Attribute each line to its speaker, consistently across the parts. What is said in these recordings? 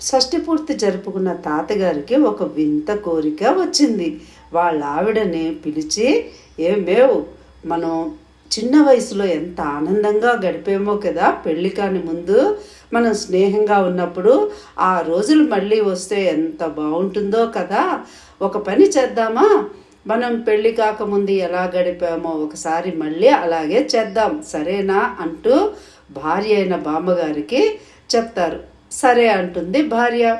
Speaker 1: షష్ఠి పూర్తి జరుపుకున్న తాతగారికి ఒక వింత కోరిక వచ్చింది. వాళ్ళ ఆవిడని పిలిచి ఏమేవ్ మనం చిన్న వయసులో ఎంత ఆనందంగా గడిపేమో కదా పెళ్ళి కాని ముందు మనం స్నేహంగా ఉన్నప్పుడు ఆ రోజులు మళ్ళీ వస్తే ఎంత బాగుంటుందో కదా ఒక పని చేద్దామా? మనం పెళ్ళి కాకముందు ఎలా గడిపామో ఒకసారి మళ్ళీ అలాగే చేద్దాం సరేనా? అంటూ భార్య అయిన బామ్మగారికి చెప్తారు. సరే అంటుంది భార్య.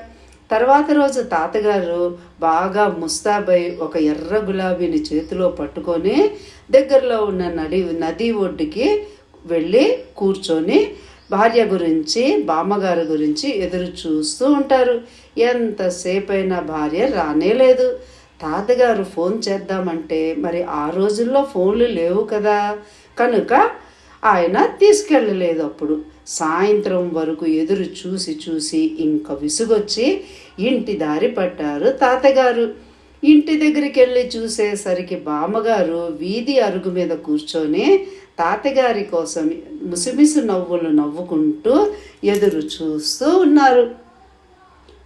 Speaker 1: తర్వాత రోజు తాతగారు బాగా ముస్తాబై ఒక ఎర్ర గులాబీని చేతిలో పట్టుకొని దగ్గరలో ఉన్న నడి నది ఒడ్డుకి వెళ్ళి కూర్చొని భార్య గురించి బామ్మగారి గురించి ఎదురు చూస్తూ ఉంటారు. ఎంతసేపైనా భార్య రానే లేదు. తాతగారు ఫోన్ చేద్దామంటే మరి ఆ రోజుల్లో ఫోన్లు లేవు కదా. కనుక ఆయన తీసుకెళ్ళలేదు అప్పుడు. సాయంత్రం వరకు ఎదురు చూసి చూసి ఇంకా విసుగొచ్చి ఇంటి దారి పట్టారు తాతగారు. ఇంటి దగ్గరికి వెళ్ళి చూసేసరికి బామ్మగారు వీధి అరుగు మీద కూర్చొని తాతగారి కోసం ముసిమిసి నవ్వులు నవ్వుకుంటూ ఎదురు చూస్తూ ఉన్నారు.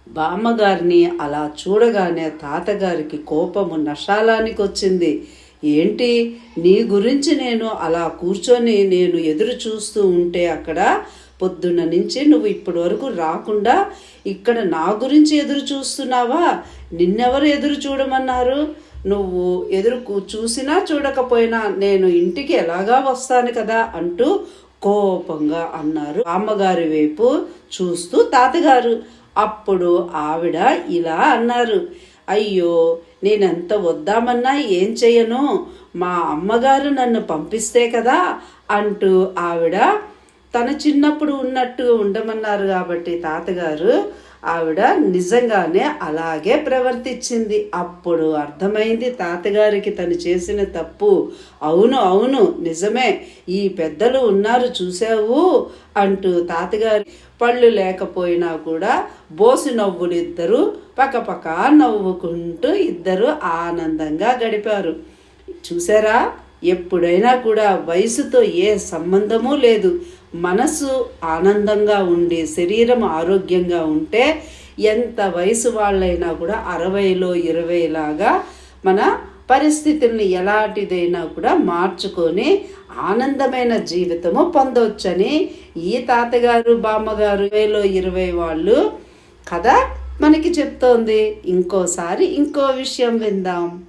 Speaker 1: బామ్మగారిని అలా చూడగానే తాతగారికి కోపము నషాలానికి వచ్చింది ఏంటి? నీ గురించి నేను అలా కూర్చొని నేను ఎదురు చూస్తూ ఉంటే అక్కడ పొద్దున్న నుంచి నువ్వు ఇప్పటి వరకు రాకుండా ఇక్కడ నా గురించి ఎదురు చూస్తున్నావా? నిన్నెవరు ఎదురు చూడమన్నారు? నువ్వు ఎదురు చూసినా చూడకపోయినా నేను ఇంటికి ఎలాగా వస్తాను కదా అంటూ కోపంగా అన్నారు. అమ్మగారి వైపు చూస్తూ తాతగారు అప్పుడు ఆవిడ ఇలా అన్నారు. అయ్యో నేనెంత వద్దామన్నా ఏం చేయను మా అమ్మగారు నన్ను పంపిస్తే కదా? అంటూ ఆవిడ తన చిన్నప్పుడు ఉన్నట్టు ఉండమన్నారు కాబట్టి తాతగారు ఆవిడ నిజంగానే అలాగే ప్రవర్తించింది. అప్పుడు అర్థమైంది తాతగారికి తను చేసిన తప్పు. అవును అవును నిజమే. ఈ పెద్దలు ఉన్నారు చూసావు అంటూ తాతగారి పళ్ళు లేకపోయినా కూడా బోసి నవ్వులు ఇద్దరు పక్కపక్క నవ్వుకుంటూ ఇద్దరు ఆనందంగా గడిపారు. చూసారా ఎప్పుడైనా కూడా వయసుతో ఏ సంబంధము లేదు. మనసు ఆనందంగా ఉండి శరీరం ఆరోగ్యంగా ఉంటే ఎంత వయసు వాళ్ళైనా కూడా అరవైలో ఇరవైలాగా మన పరిస్థితుల్ని ఎలాంటిదైనా కూడా మార్చుకొని ఆనందమైన జీవితము పొందవచ్చని ఈ తాతగారు బామ్మగారు ఇరవైలో ఇరవై వాళ్ళు కథ మనకి చెప్తోంది. ఇంకోసారి ఇంకో విషయం విందాం.